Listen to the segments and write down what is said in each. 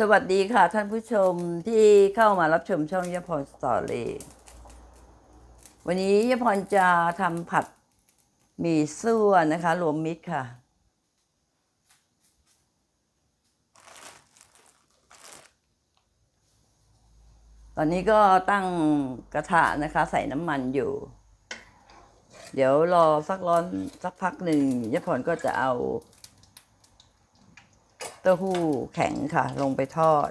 สวัสดีค่ะท่านผู้ชมที่เข้ามารับชมช่องยพรสตอรี่วันนี้ยพรจะทำผัดหมี่ซั่วนะคะรวมมิตรค่ะ ตอนนี้ก็ตั้งกระทะนะคะ ใส่น้ำมันอยู่ เดี๋ยวรอสักร้อนสักพักหนึ่งยพรก็จะเอา ต้าหู้แข็งค่ะ ลงไปทอด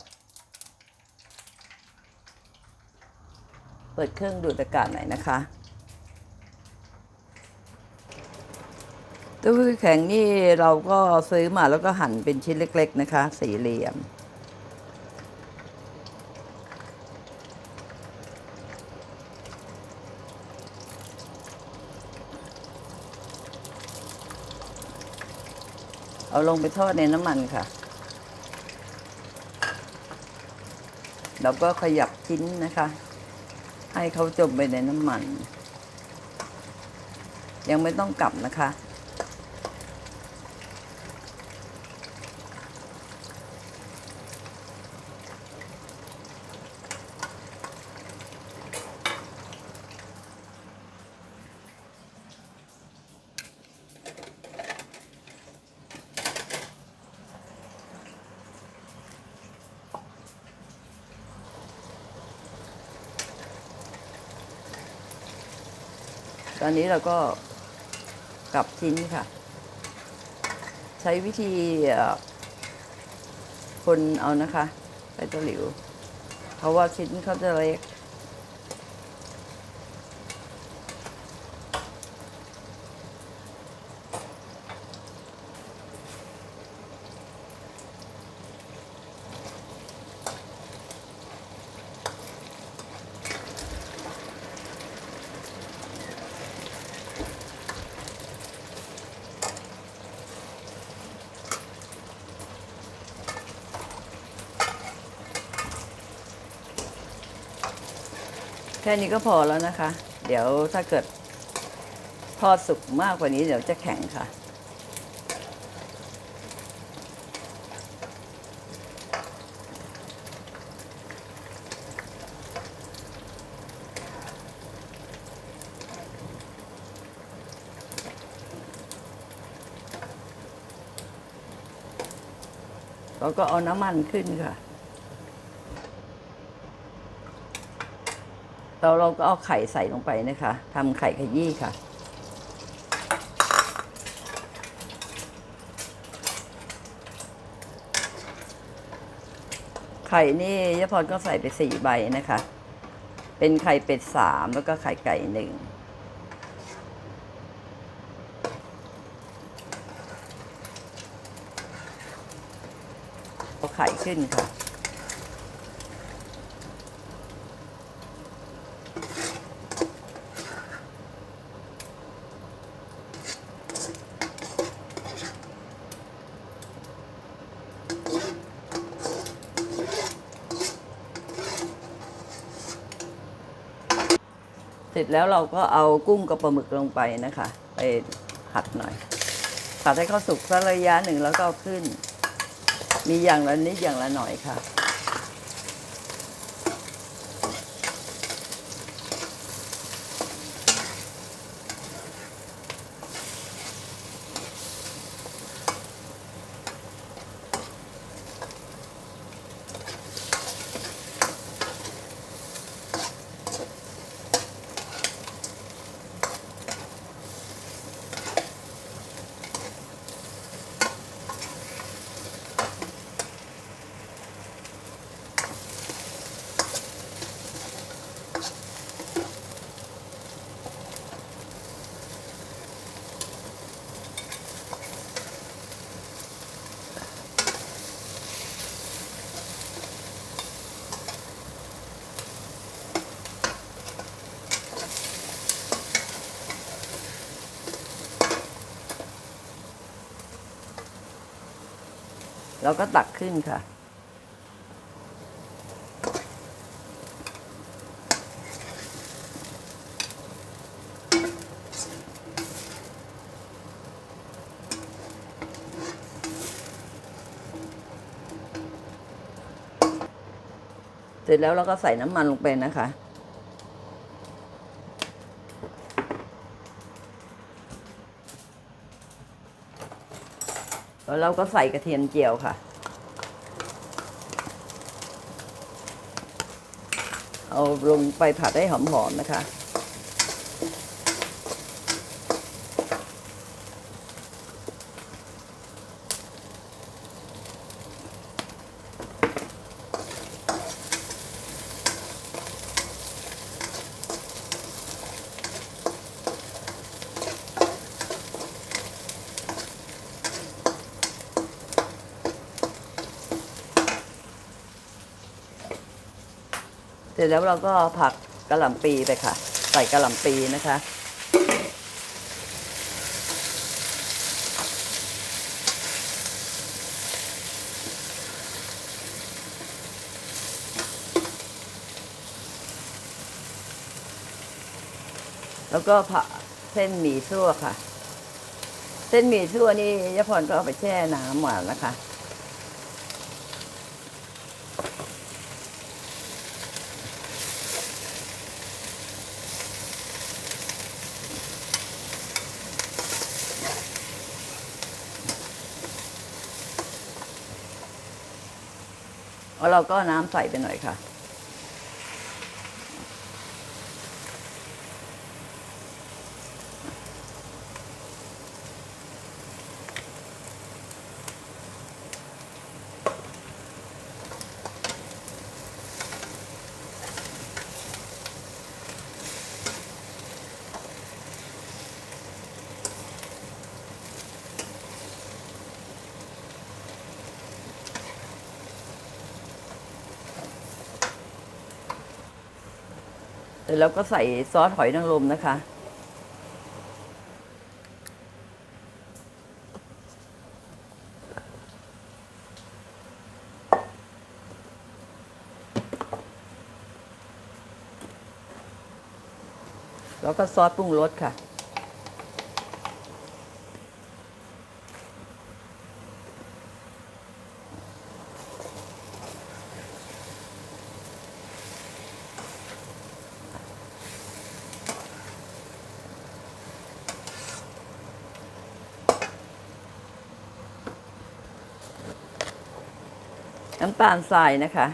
เปิดเครื่องดูดอากาศหน่อยนะคะเต้าหู้แข็งนี่เราก็ซื้อมาแล้วก็หั่นเป็นชิ้นเล็ก ๆ นะคะ สี่เหลี่ยมเอาลงไปทอดในน้ำมันค่ะ แล้วก็ขยับชิ้นนะคะ ให้เขาจมไปในน้ำมัน ยังไม่ต้องกลับนะคะ อนนี้เราก็กลับชิ้นค่ะ ใช้วิธีคนเอานะคะ ไปตะหลิว เพราะว่าชิ้นเขาจะเล็ก ค่นี้ก็พอแล้วนะคะ เดี๋ยวถ้าเกิดทอดสุกมากกว่านี้เดี๋ยวจะแข็งค่ะ เราก็เอาน้ำมันขึ้นค่ะ เราเราก็เอาไข่ใส่ลงไปนะคะทำไข่ขยี้ค่ะ ไข่นี่ยพรก็ใส่ไปสี่ใบนะคะ เป็นไข่เป็ดสามแล้วก็ไข่ไก่หนึ่งเอาไข่ขึ้นค่ะ เสร็จแล้วเราก็เอากุ้งกับปลาหมึกลงไปนะคะ ไปผัดหน่อย ผัดให้เขาสุกสักระยะหนึ่งแล้วก็เอาขึ้น มีอย่างละนิดอย่างละหน่อยค่ะ เราก็ตักขึ้นค่ะ เสร็จแล้วเราก็ใส่น้ำมันลงไปนะคะ แล้วเราก็ใส่กระเทียมเจียวค่ะ เอาลงไปผัดให้หอมๆนะคะ ร็จแล้วเราก็ผักกระหล่ำปีไปค่ะ ใส่กระหล่ำปีนะคะ แล้วก็ผักเส้นหมี่ซั่วค่ะ เส้นหมี่ซั่วนี่ยะพรก็เอาไปแช่น้ำหวานนะคะ แล้วเราก็น้ำใส่ไปหน่อยค่ะ เสร็จแล้วก็ใส่ซอสหอยนางรมนะคะ แล้วก็ซอสปรุงรสค่ะ น้ำตาลทรายนะคะ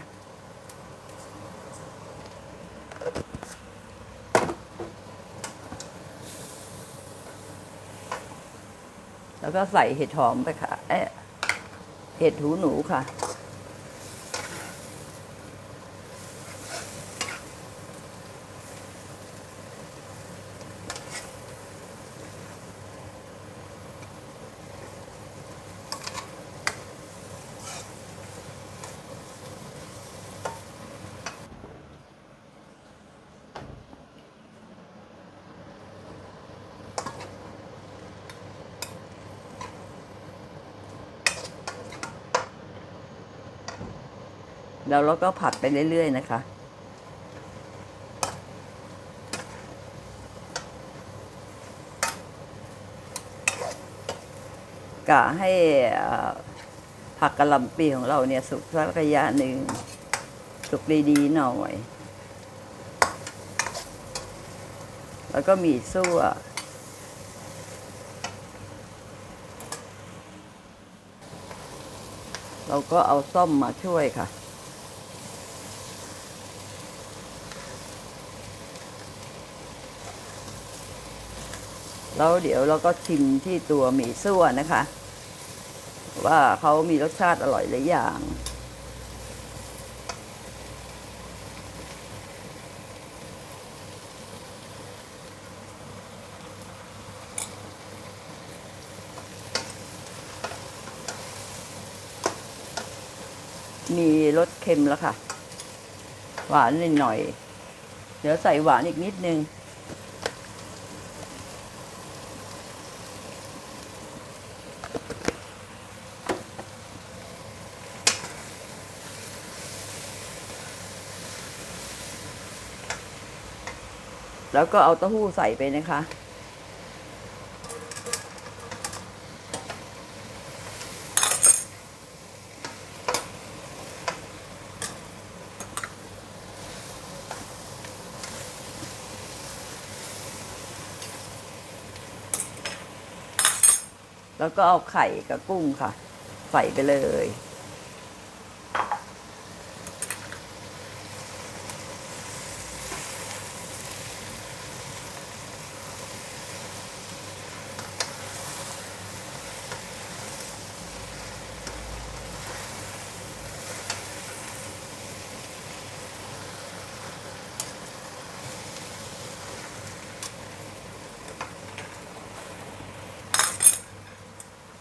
แล้วก็ใส่เห็ดหอมไปค่ะเอ๊ะเห็ดหูหนูค่ะ แล้วเราก็ผัดไปเรื่อย ๆ นะคะ กะให้ผักกะหล่ำปีของเราเนี่ยสุกสักระยะหนึ่งสุกดีๆหน่อย แล้วก็มีซั่วเราก็เอาส้มมาช่วยค่ะ แล้วเดี๋ยวเราก็ชิมที่ตัวหมี่ซั่วนะคะ ว่าเขามีรสชาติอร่อยหรืออย่างมีรสเค็มแล้วค่ะ หวานนิดหน่อย เดี๋ยวใส่หวานอีกนิดนึง แล้วก็เอาเต้าหู้ใส่ไปนะคะ แล้วก็เอาไข่กับกุ้งค่ะ ใส่ไปเลย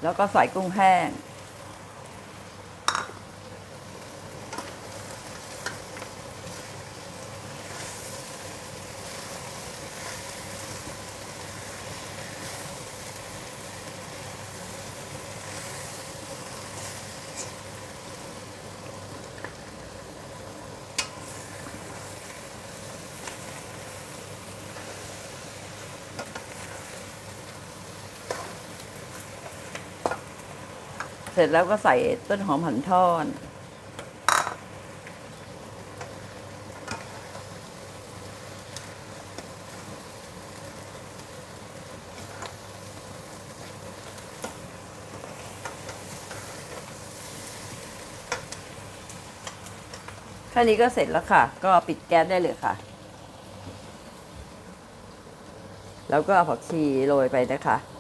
แล้วก็ใส่กุ้งแห้ง ร็จแล้วก็ใส่ต้นหอมหั่นทอดแค่นี้ก็เสร็จแล้วค่ะ ก็ปิดแก๊สได้เลยค่ะ แล้วก็เอาผักชีโรยไปนะคะ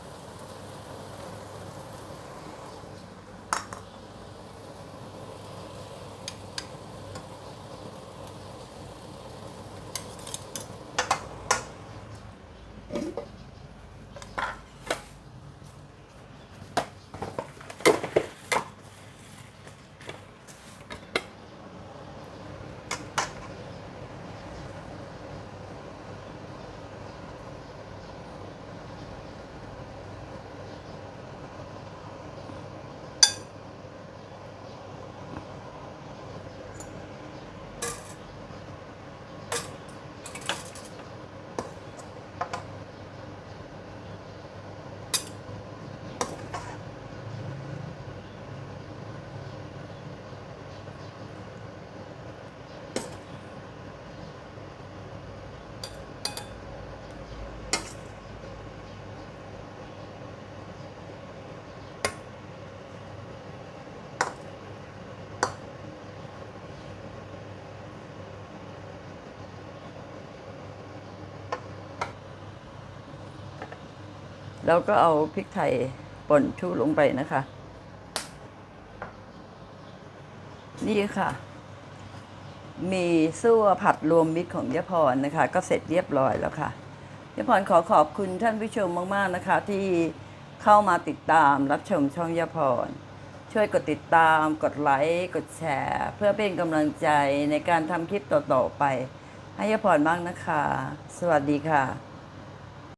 แล้วก็เอาพริกไทยป่นชูลงไปนะคะ นี่ค่ะ มีซั่วผัดรวมมิตรของยะพรนะคะ ก็เสร็จเรียบร้อยแล้วค่ะยะพรขอขอบคุณท่านผู้ชมมาก ๆ นะคะ ที่เข้ามาติดตามรับชมช่องยะพรช่วยกดติดตามกดไลค์ กดแชร์ เพื่อเป็นกำลังใจในการทำคลิปต่อ ๆ ไป ให้ยพรบ้างนะคะ สวัสดีค่ะ